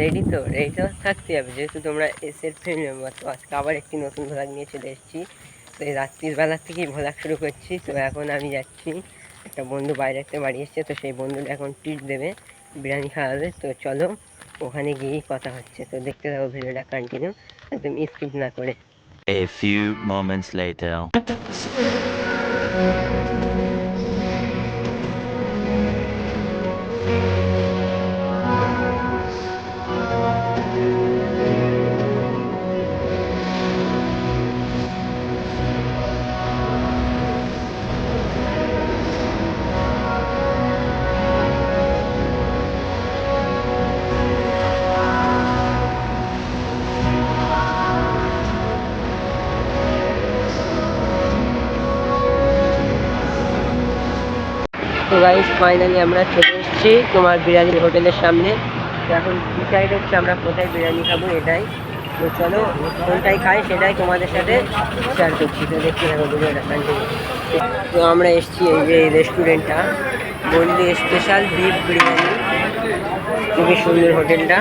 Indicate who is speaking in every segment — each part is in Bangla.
Speaker 1: রেডি তো রেডি তো থাকতে হবে। যেহেতু তোমরা এসের ফ্রেন্ড মেম্বার তো আজকে আবার একটি নতুন ভ্লগ নিয়ে চলে এসেছি। তো এই রাত্রির বেলার থেকেই ভ্লগ শুরু করছি। তো এখন আমি যাচ্ছি, একটা বন্ধু বাইরে একটা বাড়ি এসছে, তো সেই বন্ধুটা এখন ট্রিট দেবে, বিরিয়ানি খাওয়াবে। তো চলো, ওখানে গিয়েই কথা হচ্ছে। তো দেখতে থাকো ভিডিওটা কন্টিনিউ একদম স্কিপ না করে।
Speaker 2: A few moments later.
Speaker 1: তো গাইস ফাইনালি আমরা চলে এসেছি তোমার বিরিয়ানি হোটেলের সামনে। এখন ডিসাইড হচ্ছে আমরা কোথায় বিরিয়ানি খাব, এটাই। তো চলো, কোনটাই খাই সেটাই তোমাদের সাথে শেয়ার করছি। তো দেখতে থাকো তো আমরা এসেছি এই যে রেস্টুরেন্টটা বললি স্পেশাল বিফ বিরিয়ানি। খুবই সুন্দর হোটেলটা।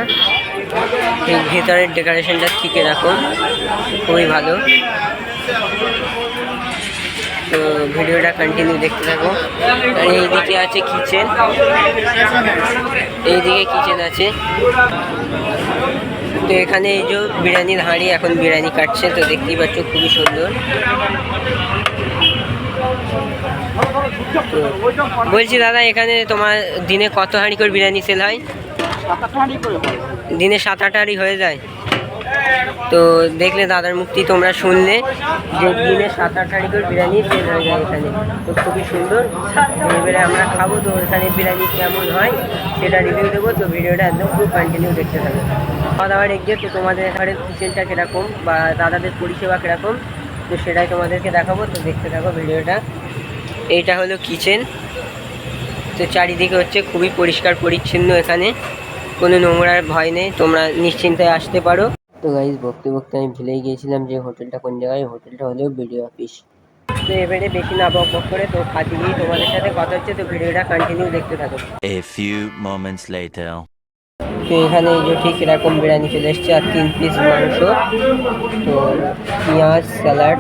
Speaker 1: ভেতরের ডেকোরেশনটা ঠিক এরকম খুবই ভালো। তো ভিডিওটা কন্টিনিউ দেখতে থাকো। আর এইদিকে আছে কিচেন এইদিকে কিচেন আছে। তো এখানে এই যে বিরিয়ানির হাঁড়ি এখন বিরিয়ানি কাটছে তো দেখতেই পাচ্ছ খুবই সুন্দর। বলছি দাদা এখানে তোমার দিনে কত হাঁড়ি করে বিরিয়ানি সেল হয়? দিনে সাত আট হাঁড়ি হয়ে যায়। তো দেখলে দাদার মুক্তি তোমরা শুনলে যে দিনে সাত আট করে বিরিয়ানি সেল হয়ে যায় এখানে। তো খুবই সুন্দর। এবারে আমরা খাব তো এখানে বিরিয়ানি কেমন হয় সেটা রিভিউ দেবো। তো ভিডিওটা একদম খুব কন্টিনিউ দেখতে থাকো। খাওয়া দাওয়ার এগিয়ে তো তোমাদের এখানে কিচেনটা কীরকম বা দাদাদের পরিষেবা কীরকম, তো সেটাই তোমাদেরকে দেখাবো। তো দেখতে থাকো ভিডিওটা। এইটা হলো কিচেন তো চারিদিকে হচ্ছে খুবই পরিষ্কার পরিচ্ছন্ন এখানে। কোনো নোংরার ভয় নেই। তোমরা নিশ্চিন্তে আসতে পারো। তো গাইজ বকতে বকতে আমি ভুলেই গিয়েছিলাম যে হোটেলটা কোন জায়গায় হোটেলটা হলো বিডিও অফিস তো এবারে বেশি না বক বক করে তো খাতে গিয়ে তোমাদের সাথে কথা হচ্ছে তো ভিডিওটা কন্টিনিউ দেখতে থাকো।
Speaker 2: A few moments later.
Speaker 1: তো এখানে এই যে ঠিক এরকম বিরিয়ানি চলে এসছে আর তিন পিস মাংস তো পেঁয়াজ স্যালাড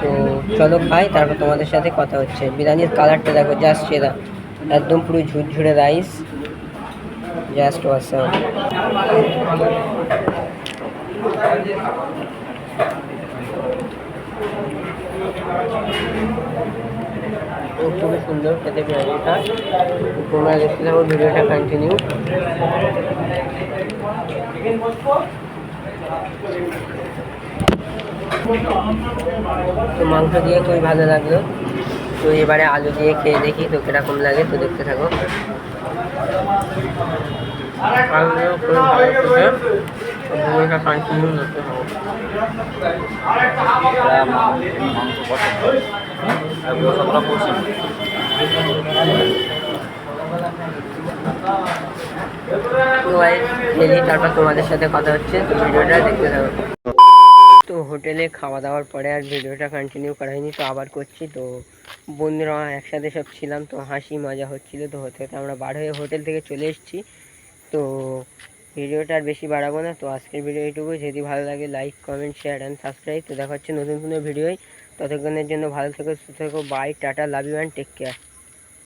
Speaker 1: তো চলো খাই তারপর তোমাদের সাথে কথা হচ্ছে। বিরিয়ানির কালারটা দেখো জাস্ট সেরা। একদম পুরো ঝুরঝুরে রাইস জাস্ট ওয়াসাম খুবই সুন্দর খেতে বিরিয়ানিটা তোমরা দেখতে ভিডিওটা কন্টিনিউ তো মাংস দিয়ে খুবই ভালো লাগল। তো এবারে আলু দিয়ে খেয়ে দেখি তো কীরকম লাগে, তো দেখতে থাকো। আলুগুলো খুবই ভালো ভিডিওটা কন্টিনিউ তারপর তোমাদের সাথে কথা হচ্ছে ভিডিওটা দেখতে থাকো তো হোটেলে খাওয়া দাওয়ার পরে আর ভিডিওটা কন্টিনিউ করা হয়নি, তো আবার করছি। তো বন্ধুরা একসাথে সব ছিলাম, তো হাসি মজা হচ্ছিল, তো হতে হতে আমরা বার হয়ে হোটেল থেকে চলে এসেছি। তো ভিডিওটা আর বেশি বাড়াবো না। তো আজকের ভিডিও এইটুকু যদি ভালো লাগে like comment share and subscribe তো দেখা হচ্ছে নতুন কোনো ভিডিওই ততক্ষণের জন্য ভালো থেকো, সুস্থ থেকো। Bye tata love you and take care